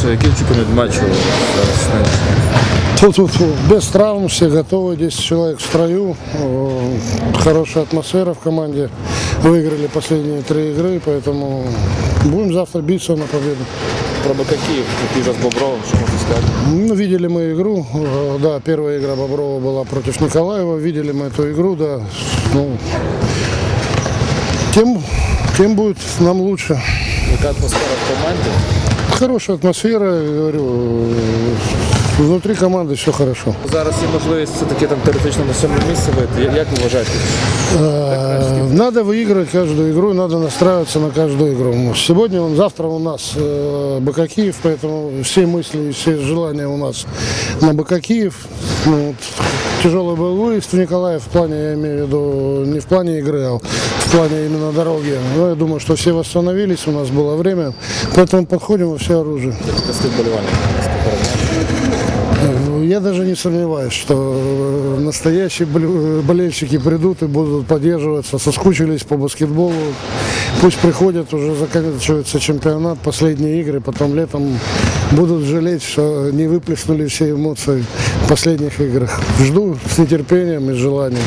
що які очікування від матчу зараз? Тут, тут, тут без травм, все готовы, 10 человек в строю, э, хорошая атмосфера в команде. Выиграли последние три игры, поэтому будем завтра биться на победу. Про Бакаків, який вже з Бобровим, що можна сказати? Ну, видели мы игру, э, да, первая игра Боброва была против Николаева, видели мы эту игру, да, ну, тем, тем будет нам лучше. Яка атмосфера в команді? Хорошая атмосфера, говорю, э, внутри команды все хорошо. Зараз є можливість все-таки там теоретично на сьоме місце вийти. Як ви вважаєте? Э, Надо выигрывать каждую игру, надо настраиваться на каждую игру. Сегодня, он, завтра у нас э, Бакакиев, поэтому все мысли и все желания у нас на Бакакиев. Ну, вот, тяжелый был выезд в Николаев в плане, я имею в виду, не в плане игры, а в плане именно дороги. Но я думаю, что все восстановились, у нас было время, поэтому подходим во все оружие. Я даже не сомневаюсь, что э, настоящие боле- болельщики придут и будут поддерживаться, соскучились по баскетболу. Пусть приходят, уже заканчивается чемпионат, последние игры, потом летом будут жалеть, что не выплеснули все эмоции в последних играх. Жду с нетерпением и желанием.